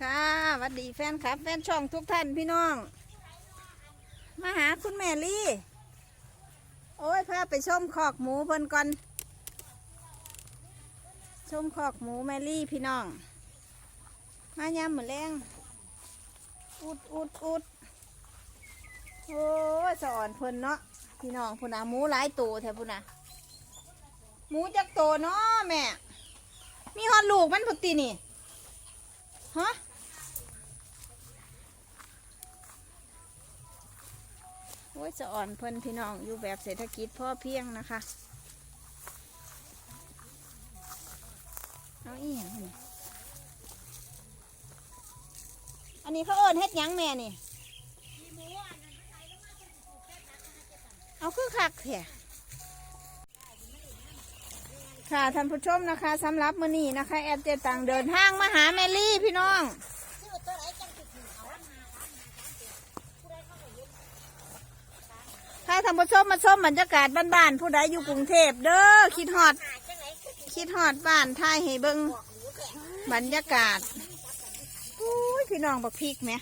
ค่ะวัสดีแฟนคลับ แฟนช่องทุกท่านพี่น้อง มาหาคุณแม่ลี่ โอ้ยพาไปชมขอกหมูเพิ่นก่อนชมขอกหมูแม่ลี่พี่น้อง มายามมือนแรงอุดอุดอุดโอ้ยสอนเพิ่นเนาะพี่น้องพุ่นน่ะหมูหลายตัวแท้พุ่นน่ะหมูจักโตเนาะแม่ มีฮอดลูกมันพุตินี่ ฮะโอ้ยจะอ่อนเพิ่นพี่น้องอยู่แบบเศรษฐกิจพ่อเพียงนะคะ เอาอีหยังนี่อันนี้เขาเอิญเฮ็ดหยังแม่นี่ เอาคือคักเถอะ ค่ะท่านผู้ชมนะคะสำหรับมื้อนี้นะคะแอดเจตังเดินทางมาหาแมลี่พี่น้องถ้าท่านผู้ชมมาชมบรรยากาศบ้านๆผู้ใดอยู่กรุงเทพเด้อคิดฮอด คิดฮอดบ้านท่ายให้เบิ่งบรรยากาศอุ้ยพี่น้องบักพริกไหม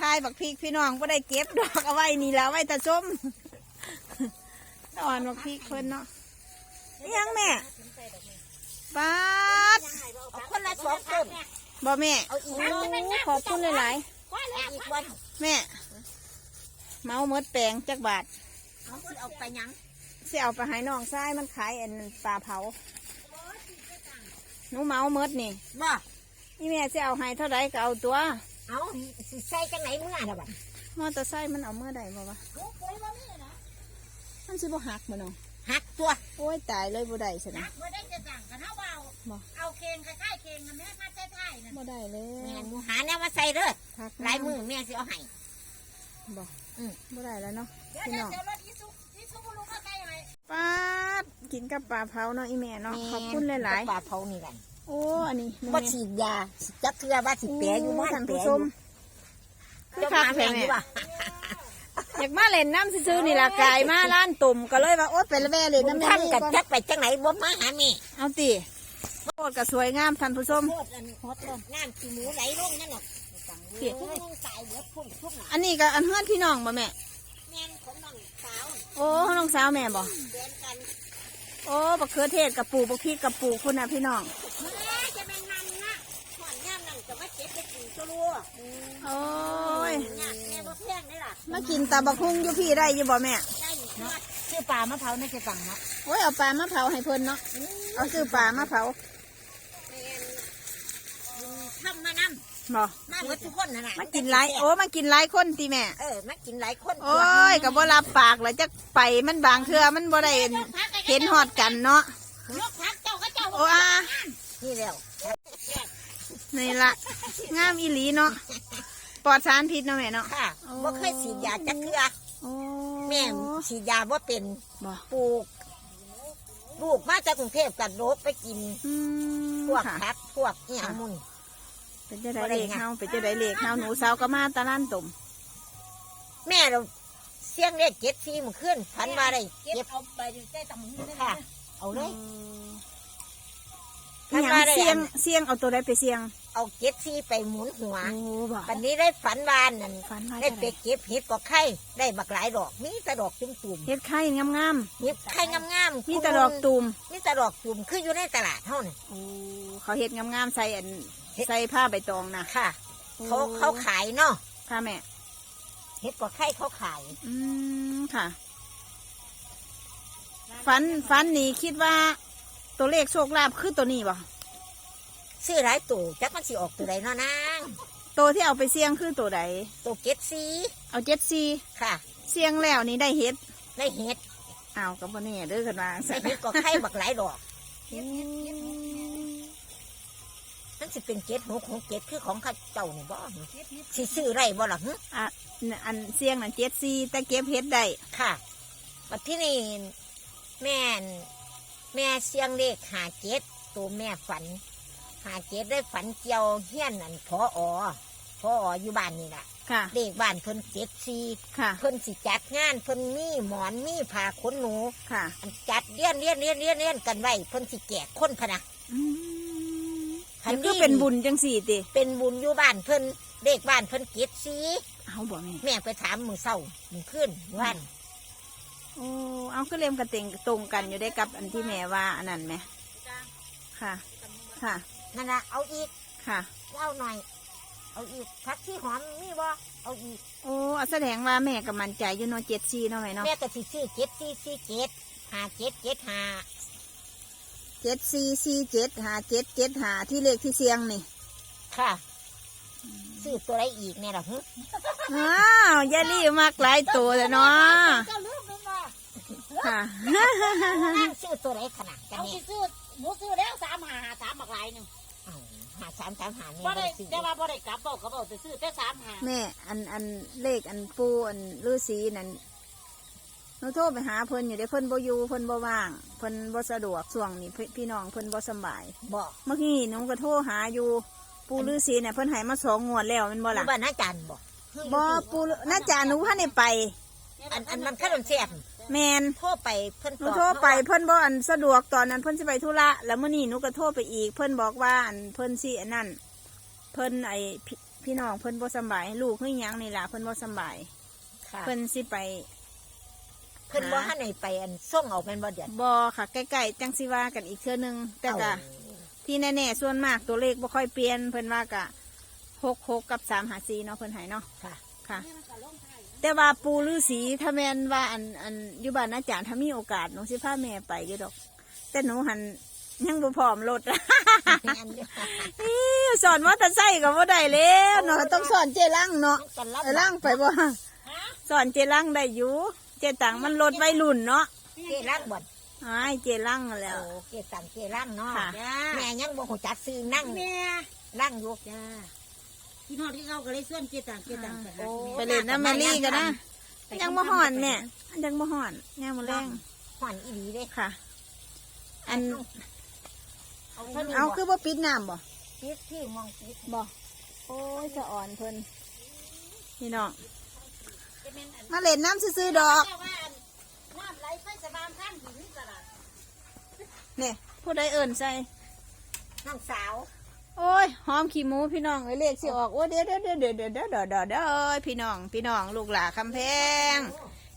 ทายบักพริกพี่น้องก็ได้เก็บดอกเอาไว้นี่แล้วไว้แต่ส้มอ่อนบักพริกเพิ่นเนาะ นี่ยังแม่ปาดเอาคนละสองต้นบ่แม่เอาอีกโอ้ขอบคุณหลายเอาอีกวันๆแม่เมาเมดแปลงจักบาทเอาสิเอาไปหยังสิเอาไปให้น้องชายมันขายอันปลาเผาหนูเมาเมดนี่บ่นี่แม่สิเอาให้เท่าไรก็เอาตัว เอาสิใส่จังไหนเมื่อน่ะบัดมอเตอร์ไซค์มันเอาเมื่อใดบ่วะมันสิบ่หักบ่เนาะ หักตัวโอ้ยตายเลยบ่ได้สินะเมื่อได้จะสั่งกันเท่าเบาบ่เอาเคงคล้ายๆเคงกันแม่มาใต้ๆนั่นบ่ได้เลยแม่หนูหาแนวมาใส่เด้อหักหลายมือแม่สิเอาให้บ่อืมบ่ได้แล้วเนาะเดี๋ยวพี่เดี๋ยน้วองเดี๋ยวรถอีซุกอีซุกลูกเข้าใกล้หน่อยปาดกินกับปลาเผาเนาะอีแม่เนาะขอบคุณหลายปลาเผานี่กันๆโอ้ อันนี้แม่บ่ฉีดยาจักเทื่อว่าสิแปรอยู่บ้านท่านแปรผู้อชยู่มคือเจ้าคักมาแท้แม่แม่นี่ว่า อยากมาเล่นน้ำซื้อๆนี่ล่ะกายมาร้านตุ่มก็เลยว่าโอ๊ยไปละแม่เล่นน้ำท่านนี่กับก่อนจักไปจังไหนบ่มาหาแม่เอาติโคตรก็สวยงามท่านผู้ชมโคตรอันฮอตเลยน้ำขี้หมูไหลลงนั่นน่ะเผ็ดทุ่งตายเหลือพุ่งทุ่งน่ะอันนี้ก็อันเฮือนพี่น้องบ่แม่แม่นของน้องสาวโอ้น้องสาวแม่บ่เดินกันโอ้บักเขือเทศกับปลูกบักพริกกับปลูกคุณนะพี่น้อง ตัวรัวโอ้ย เนี่ยแม่บ่แพงได้ล่ะมากินตาบักฮุ่งอยู่พี่ได้อยู่บ่แม่ ได้เนาะชื่อปลามะพร้าวน่าจะสั่งเนาะโอ้ยเอาปลามาเผาให้เพิ่นเนาะ เอาซื้อปลามาเผาแม่นทำมานำบ่มาเบิดทุกคนนั่นน่ะมากินหลายโอ้มากินหลายคนติแม่ เออมากินหลายคนโอ้ยก็บ่รับปากแล้วจักไปมันบางเทื่อมันบ่ได้เห็นฮอดกันเนาะ ยกพักเจ้าก็เจ้าโอ้อา นี่แล้ว นี่ล่ะงามอีหลีเนาะปลอดสารพิษเนาะแม่เนาะ ค่ะโอ้ บ่เคยฉีดยาจักเทื่อโอ้แม่ฉีดยาบ่เป็นบ่ปลูกลูกมาจากกรุงเทพกัดโรบไปกินอืมพวกค่ะ ผักพวกอีหยังมุนเป็นจะได้เลขเฮาเป็นจะได้เลขเฮาหนูสาวก็มาตะล้านตุ่มแม่เราเสียงเลขเจ็ดสี่มันขึ้นพันมาได้เก็บเจ็บเอาไปใต้ตำมือค่ะ เอาเลย อหย่างเสียงเสียงเอาตัวใดไปเสียงเอาเจ็ดสี่ไปหมุนหัวโอ้บ่วันนี้ได้ฝันวานนั่นฝันว่าได้จะไปได้เก็บเห็ดก็ไข่ได้บักหลายดอกมีแต่ดอกจุ่มตุ่มเฮ็ดไข่งามๆเห็ดไข่งามๆๆมีแต่ดอกตูมมีแต่ดอกตุ่มคืออยู่ในตลาดเท่านี่โอ้เขาเฮ็ดงามๆใส่อันใส่ผ้าใบตองนะค่ะ เขาโอ้เขาขายเนาะค่ะแม่เห็ดก็ไข่เขาขาย อืมค่ะ ฝันฝันนี่คิดว่า ตัวเลขโชคลาภคือตัวนี้บ่ซื้อหลายตู่จักมันสิออกตัวใดเนาะนางตัวที่เอาไปเสี่ยงคือตัวใดตัวเจ็ดสี่เอาเจ็ดซีค่ะเสี่ยงแล้วนี่ได้เฮ็ดได้เห็ดอ้าวก็บ่แน่เด้อกันว่าได้เห็ดก็ไข่บักหลายดอกนั่นสิเป็นเจ็ดหกหกเจ็ดคือของข้าเจ้านี่บ่สิซื้อไรบ่ล่ะหึอะอันเสี่ยงนั่นเจ็ดซีแต่เก็บเฮ็ดได้ค่ะบัดที่นี่แม่น แม่เสียงเลขหาเจ็ดตัวแม่ฝันหาเจ็ดได้ฝันเกี่ยวเฮี้ยนนั่นพออพอออยู่บ้านนี่แหละค่ะ เลขบ้านเพิ่นเจ็ดสี่ค่ะ เพิ่นสิจัดงานเพิ่นมีหมอนมีผ้าขนหนูค่ะ อันจัดเลี้ยนเลี้ยนเลี้ยนเลี้ยนเลี้ยนกันไว้เพิ่นสิแจกคนพะนะอืมใครอันนี่นี้คือเป็นบุญจังสี่ติเป็นบุญอยู่บ้านเพิ่นเด็กบ้านเพิ่นเก็ดสีเอาบ่แม่ แม่ไปถามมือเศร้ามือขึ้นวันโอ้เอาก็เรียมกระเต็งตรงกันอยู่ได้กับอันที่แม่ว่าอันนั้นไหมค่ะ ค่ะ นั่นละเอาอีกค่ะเอาหน่อย เอาอีกพักที่หอมมีบ่เอาอีกโอ้เอาแสดงว่าแม่กับมันใจอยู่เนาะเจ็ดซีเนาะแม่เนาะแม่ก็สิซื้อเจ็ดสี่สี่เจ็ดหาเจ็ดเจ็ดหาเจ็ดซีซีเจ็ดหาเจ็ดเจ็ดหาที่เลขที่เสียงนี่ ค่ะซื้อตัวอะไรอีกเนี่ยหรอฮึอ้าวยายลี่มากหลายตัวเลยเนาะก็ลืมนึงว่า ค่ะ นั่งซื้อตัวอะไรขนาดกันเอาเนี่สิยซื้อหนูซื้อแล้วสามหาหาสามบักหลายหนึ่งเอาหาสามสามหาเนี่ยบ่ได้ซื้อแต่ว่าบ่ได้กลับบอกก็บอกจะซื้อแต่สามหาแม่อันอันเลขอันปูอันฤาษีนั่นหนูโทรไปหาเพิ่นอยู่ได้เพิ่นบ่อยู่เพิ่นบ่ว่าง เพิ่นบ่สะดวกช่วงนี้พี่พี่น้องเพิ่นบ่สำบาย บอกเมื่อกี้หนูก็โทรหาอยู่ ปูฤาษีเนี่ยเพิ่นให้มาสองงวดแล้วแมันบ่อยู่ล่ะบ้านอาจารย์บอกบ่ปูน่าจะหนูพันได้ไป อันอันมันข้าวมันแซ่บ แมนโทรไปเพิ่นหนูตอบโทรไปเพิ่นบ่อันสะดวกตอนนั้นเพิ่นสิไปธุระแล้วมื้อนี้หนูก็โทรไปอีก เพิ่นบอกว่าอันเพิ่นสิอันนั้นเพิ่นไอพี่พี่น้องเพิ่นบ่สำบายลูกคือหยังนี่ล่ะเพิ่นบ่สำบายค่ะเพิ่นสิไปเพิ่นว่าให้ไหนไปอันส่งออกเป็นบ่เดือดบ่ค่ะใกล้ๆจังสิว่ากันอีกเทื่อนึงแต่ก็ที่แน่ๆส่วนมากตัวเลขบ่ค่อยเปลี่ยนเพิ่นว่ากะ66กับ354เนาะเพิ่นให้เนาะค่ะ ค่ะ แต่ว่าปูฤาษีถ้าแม่นว่าอันอันอยู่บ้านอาจารย์ถ้ามีโอกาสหนูสิพาแม่ไปอยู่ดอก แต่หนูหันยังบ่พร้อมรถอันเดียวอิ๊วสอนมอเตอร์ไซค์ก็บ่ได้แล้วเนาะต้องสอนเจลังเนาะกันรับเออลังไปบ่สอนเจลังได้อยู่เจตังมันรถวัยรุ่นเนาะเกลังบ่นอ้ายเจลังแล้วโอ้เกตังเกลังเนาะค่ะแม่ยังบ่ฮู้จักซื้อนั่งแม่นั่งอยู่จ้า พี่น้องที่เขาก็เลยส่วนเกียรต่างเกียรต่างกันโอ้ไปเล่นน้ำแมรี่กันนะยังบ่ห่อนแม่ยังบ่ห่อนยังบ่แรงหอนอีหลีเด้ค่ะ อัน เอาเท่านี้เอาบ่คือบ่ปิดน้ำบ่ปิดที่มองปิดบ่โอ้ยจะอ่อนเพิ่นพี่น้องมาเล่นน้ำซื้อๆดอกแต่ว่าอันน้ำไหลไปสบามข้างหินตลาดเนี่ยผู้ใดเอิ่นใส่น้องสาว โอ้ยหอมขี้หมูพี่น้องเอ้ยเลขสิออกโอ้เดี๋ยวเดี๋ยวเดี๋ยวเดี๋ยวเดี๋ยวเดี๋ยวเดี๋ยวเดี๋ยวเอ้ยพี่น้องพี่น้องลูกหลาคำแพง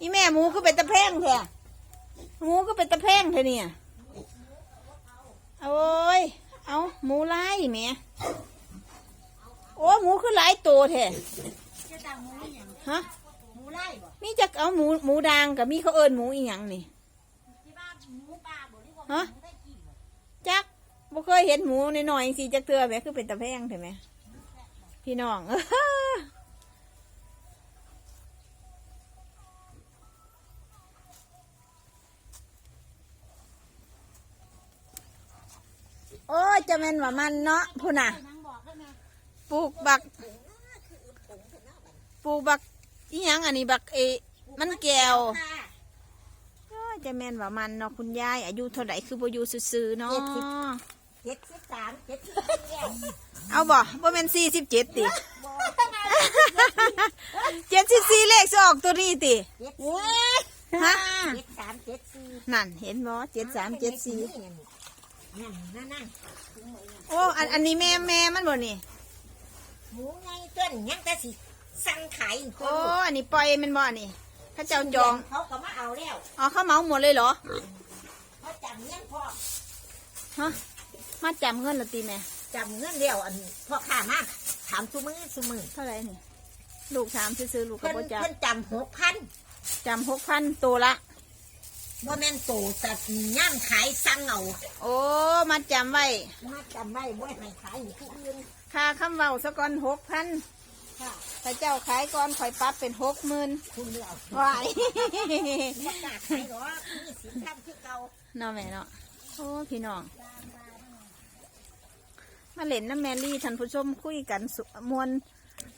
อีแม่หมูก็เป็นตะแพงแท้หมูก็เป็นตะแพงแท้เนี่ยโอ้ยเอาหมูไล่แม่โอ้หมูคือหลายตัวแท้เกียรต่างหมูนี่หยังฮะหมูไล่บ่นี่จะเอาหมูหมูดางกับมีเขาเอิญหมูอีหยังนี่ฮะ หมูได้กินบ่ จัก บ่เคยเห็นหมูในหน่อยสิจักเตือแหม่คือเป็นตะแพงเห็นไหมพี่น้องโอ้จะแม่นว่ามันเนาะพูน่ะปลูกบักปลูกบักอีหยังอันนี้บักเอ มันแก้วค่ะโอ้ยจะแม่นว่ามันเนาะคุณยายอายุเท่าไหร่คือบ่อยู่ซื่อๆเนาะ เจ็ดสิบสามเจ็ดสิบสี่แล้วเอาบ่บ่แม่นสี่สิบเจ็ดติเจ็ดสิบสี่เลขจะออกตัวนี้ติเจ็ดฮะเจ็ดสามเจ็ดสี่นั่นเห็นบ่เจ็ดสามเจ็ดสี่นั่นนั่นนั่นโอ้อันอันนี้แม่แม่มันบ่นี่หมูไงต้นยังแต่สิสั่งขายอีกตัโอ้วอันนี้ปล่อยแมันบ่นี่เข้าเจ้าจองเขาก็มาเอาแล้วอ๋อเขาเหมาหมดเลยเหรอเขาจำเงินพ่อฮะ มาจำเงินละตีแม่จำเงินเดียวอันพ่อข้ามาถามซุมือซุมือเท่าไหร่นี่ลูกถามซื้อๆลูกก็เพิ่นบ่จับเพิ่นจำหกพันจำหกพันตัวละ ว่าแม่นโตแต่ย่ามขายสั่งเอาโอ้มาจำไว้มาจำไว้บ่ให้ขายอยู่ที่อื่นค่าคำเว้าสะก่อนหกพันค่ะถ้าเจ้าขายก่อนข่อยปรับเป็นหกหมื่นคุณเลือกว้าย บ่กล้าขายหรอกนี่สินค้าคือเก่า เนาะแม่เนาะโอ้พี่น้อง มาเล่นน้ำแมรี่ท่านผู้ชมคุยกันสุมวน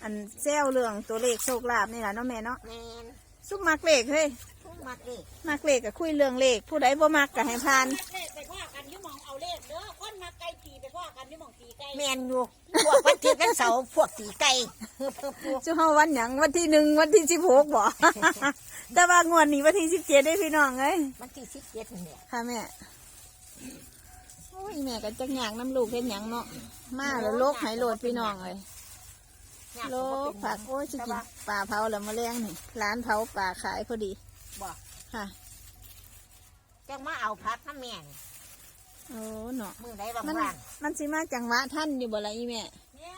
อันแซวเรื่องตัวเลขโชคลาภนี่แหละเนาะแม่เนาะแม่นซุกมักเลขเฮ้ยทุกมักเลยมักเลขก็คุยเรื่องเลข ผู้ใดบ่มักก็ให้ผ่านเลขไปว่ากันอยุ่หมองเอาเลขเด้อคนมาไกลตีไปว่ากันอยุ่หมองตีไกลแม่นอยู่พวกวันที่วันเสาร์พวกสีไก่เพื่อเพื่อพวกจุเฮาวันหยังวันที่หนึ่งวันที่สิบหกบ่ แต่ว่างวดนี้วันที่สิบเจ็ดได้พี่น้องเอ้ยวันที่สิบเจ็ดเนี่ยค่ะแม่โอ้ ยแม่ก็จักอยากน้ำลูกเฮ็ดหยังเนาะมาแล้วโลกให้โหลดพี่น้องเลยยากโลก็บ่กเป็นหผัยักงโอ้ยสิแต่กินว่าปลาเผาแล้วมาแรงนี่ร้านเผาปลาขายพอดีบ่ค่ะจังมาเอาพักน้ำแม่นโอ้เนาะมือใดบางมันวันมันสิมาจังหวะท่านอยู่บ่ละอีแม่เนี่ย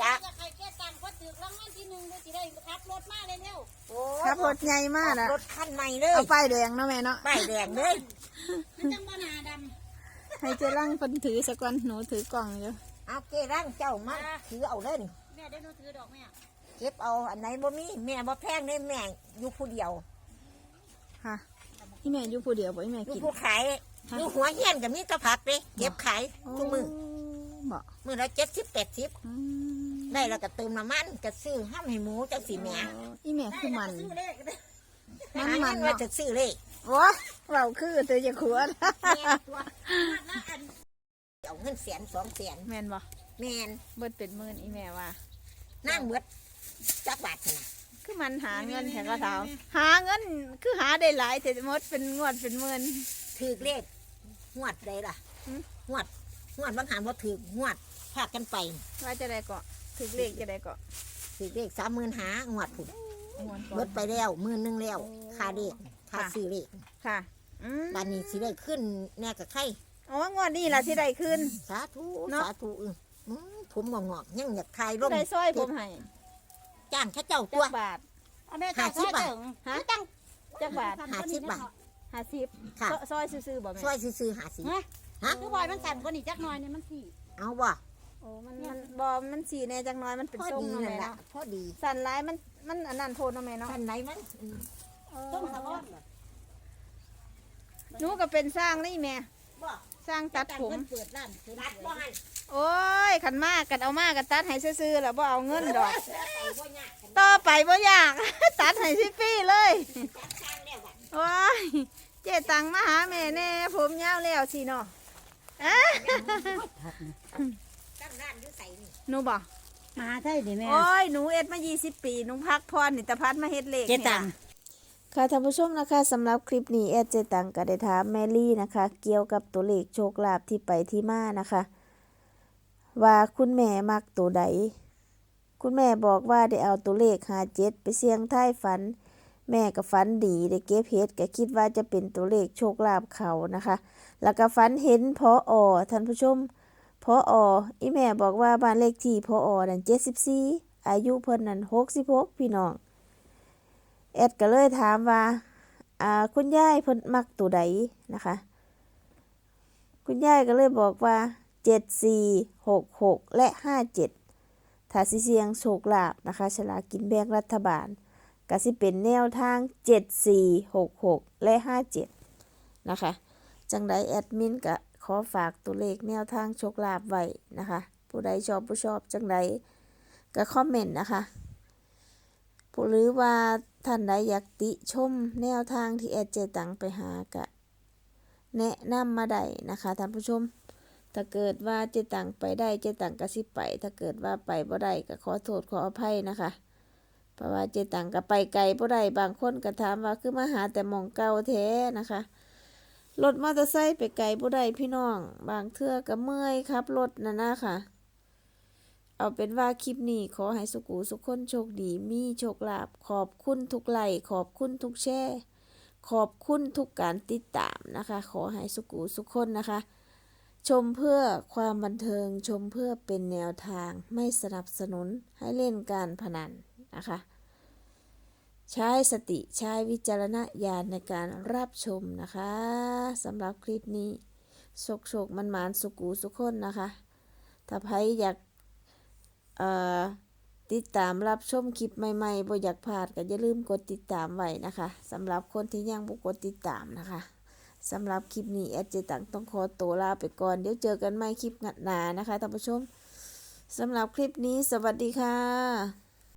จักจะใครแก้ตังค์ก็ถือรางวัลที่หนึ่งเดี๋ยวสิได้ขับรถมาเร็วโอ้ครับรถใหญ่มากนะรถคันใหม่เลยเอาป้ายแดงเนาะแม่เนาะป้ายแดงเลยๆมันจังบ่หนาด ให้เจรังเพิ่นถือสักวันหนูถือกล่องอยู่เอาเกร่างเจ้ามาถือเอาเลยนี่ำแม่ได้หนูถือดอกแม่เก็บเอาอันไหนบ่มีแม่บ่แพงได้แม่อยู่ผู้เดียวค่ะอีแม่อยู่ผู้เดียวบ่อีแม่อยู่กินผู้ขายอยู่หัวเฮียนกับมีแตะผักเลยเก็บขายทุกมือบ่มือละเจ็ดสิบแปดสิบอืมได้แล้วก็เติมน้ำมันก็ซื้อห้ามให้หมูจังสีแม่อีแม่คือมันซื้อเลขเด้อมันหามัเงินนไว้เนาะจะซื้อเลยโอ้ เราคือเธอจะขวดแม่ตัวละอันเอาเงินแสนสองแสนแม่นบ่แม่นเบิดเป็นหมื่นอีแม่ว่า นั่งเบิดจักบาทนี่นะคือมันหาเงินแข่งกระเท้าหาเงินคือหาได้หลายแต่หมดเป็นงวดเป็นหมื่น ถือเลขงวดใดล่ะหืมงวดงวดบางหารว่าถืองวดพากันไปว่าจะได้เกาะถึกเลขจะได้เกาะถือเลขสามหมื่นหางวดผุดงวดก่อเบิน ดไปแล้วหมื่นหนึงแล้วค่าเลขค่าค่ะ ซื้อเลขค่ะ อืมบ้านนี้สิได้ขึ้นแน่กับใครอ๋องวดนี้ล่ะที่ได้ขึ้น สาธุเนาะ สาธุเอออืมผมงอกๆยังอยากทายลงได้สร้อยผมให้จ้างเข้าเจ้าจัตัว กบาท เอาแม่ห้าจ่ายสิบบาทค่าเถิงฮะคือตั้งจักบาทห้าสิบบาท ห้าสิบค่ะ ซอยซื่อๆบ่แม่ช่วยซื้อๆหาสิ ฮะฮะ คือบอยมันสั่นกว่านี่จักหน่อยนี่มันสี่เอาบ่โอ้มันมันบ่มันสีแน่จักหน้อยมันเป็นพอส้มดีเนาะนั่นแม่แหละเนาะพอดีสันหลายมันมันอันนั้นโพดเนาะแม่เนาะท่านไหนมันอืมต้มสะบอนห นูก็เป็นสร้างนี่แม่บ่สร้างตัดผมเพิ่นเปิดร้านคือรัดบ่หันโอ้ยขันมากกันเอามากกันตัดให้ซื่อๆแล้วบ่เอาเงินดอกไปบ่ยากต่อไปบ่อยาก ตัดให้ฟรีๆเลยจัดการแล้วบัดโอ้ยเจตังมาหาแม่แน่ผมยาวแล้วสิเนาะอะตั้งร้านอยู่ใส่นี่หนูบ่มาใช่ดิแม่โอ้ยหนูเอ็ดมา20ปีหนูพักพรนิตพัฒน์มาเฮ็ดเลขเจนี่ตัล่ะง ค่ะท่านผู้ชมนะคะสำหรับคลิปนี้แอดเจตังก็ได้ถามแมรี่นะคะ เกี่ยวกับตัวเลขโชคลาภที่ไปที่มานะคะ ว่าคุณแม่มักตัวใด คุณแม่บอกว่าได้เอาตัวเลขหาเจ็ดไปเสี่ยงท้ายฝัน แม่ก็ฝันดีได้เก็บเห็ดก็คิดว่าจะเป็นตัวเลขโชคลาภเขานะคะ แล้วก็ฝันเห็นพออท่านผู้ชมพอออีแม่บอกว่าบ้านเลขที่พออนั่นเจ็ดสิบสี่อายุเพิ่นนั่นหกสิบหกพี่น้อง แอดก็เลยถามว่าคุณยายเพิ่นมักตัวใดนะคะ คุณยายก็เลยบอกว่าเจ็ดสี่หกหกและห้าเจ็ดถ้าสิเสียงโชคลาภนะคะฉลากินแบ่งรัฐบาลก็สิเป็นแนวทางเจ็ดสี่หกหกและห้าเจ็ดนะคะ จังไดแอดมินก็ขอฝากตัวเลขแนวทางโชคลาภไว้นะคะ ผู้ใดชอบผู้ชอบจังไดก็คอมเมนต์นะคะ หรือว่าท่านใดอยากติชมแนวทางที่แอดเจตังไปหากะ แนะนำมาได้นะคะท่านผู้ชม ถ้าเกิดว่าเจตังไปได้เจตังก็สิบไป ถ้าเกิดว่าไปบ่ได้ก็ขอโทษขออภัยนะคะ เพราะว่าเจตังก็ไปไกลบ่ได้บางคนก็ถามว่าคือมาหาแต่มองเก่าแท้นะคะรถมอเตอร์ไซค์ไปไกลบ่ได้พี่น้อง บางเทื่อก็เมื่อยครับรถนะนะค่ะ เอาเป็นว่าคลิปนี้ขอให้สุกูสุขคนโชคดีมีโชคลาภขอบคุณทุกไลค์ขอบคุณทุกแชร์ขอบคุณทุกการติดตามนะคะ ขอให้สุกูสุขคนนะคะ ชมเพื่อความบันเทิงชมเพื่อเป็นแนวทางไม่สนับสนุนให้เล่นการพนันนะคะ ใช้สติใช้วิจารณญาณในการรับชมนะคะสำหรับคลิปนี้โศกโศกมันหมานสุกูสุขคนนะคะถ้าใครอยาก ติดตามรับชมคลิปใหม่ๆบ่อยากพลาดก็อย่าลืมกดติดตามไว้นะคะสำหรับคนที่ยังบ่กดติดตามนะคะสำหรับคลิปนี้แอดเจตังต้องขอตัวลาไปก่อน เดี๋ยวเจอกันใหม่คลิปหน้านะคะท่านผู้ชมสำหรับคลิปนี้สวัสดีค่ะ